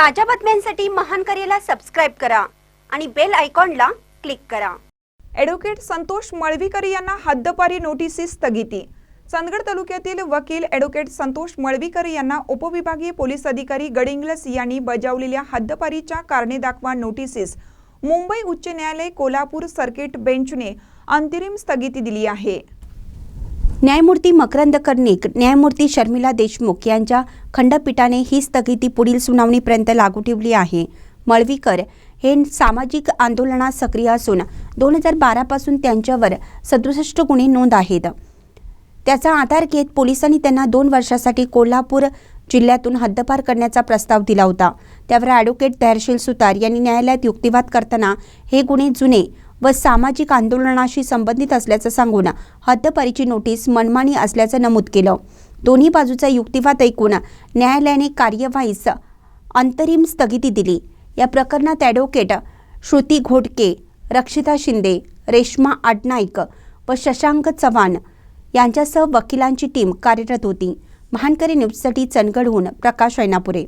ताज्या बातम्यांसाठी महान करेला सबस्क्राईब करा आणि बेल आयकॉनला क्लिक करा. ॲडव्होकेट संतोष मळवीकर यांना हद्दपारी नोटीसीस स्थगिती. चंदगड तालुक्यातील वकील ॲडव्होकेट संतोष मळवीकर यांना उपविभागीय पोलीस अधिकारी गडिंगलस यांनी बजावलेल्या हद्दपारीच्या कारणे दाखवा नोटीसीस मुंबई उच्च न्यायालय कोल्हापूर सर्किट बेंचने अंतरिम स्थगिती दिली आहे. न्यायमूर्ती मकरंद कर्णिक न्यायमूर्ती शर्मिला देशमुख यांच्या खंडपीठाने ही स्थगिती पुढील सुनावणीपर्यंत लागू ठेवली आहे. मळवीकर हे सामाजिक आंदोलनात सक्रिय असून दोन हजार बारापासून त्यांच्यावर सदुसष्ट गुन्हे नोंद आहेत. त्याचा आधार घेत पोलिसांनी त्यांना दोन वर्षासाठी कोल्हापूर जिल्ह्यातून हद्दपार करण्याचा प्रस्ताव दिला होता. त्यावर ॲडव्होकेट तहरशील सुतार यांनी न्यायालयात युक्तिवाद करताना हे गुन्हे जुने व सामाजिक आंदोलनाशी संबंधित असल्याचं सांगून हद्दपारीची नोटीस मनमानी असल्याचं नमूद केलं. दोन्ही बाजूचा युक्तिवाद ऐकून न्यायालयाने कार्यवाहीस अंतरिम स्थगिती दिली. या प्रकरणात ॲडव्होकेट श्रुती घोटके रक्षिता शिंदे रेश्मा आडनाईक व शशांक चव्हाण यांच्यासह वकिलांची टीम कार्यरत होती. महानकरी न्यूजसाठी चंदगडहून प्रकाश ऐनापुरे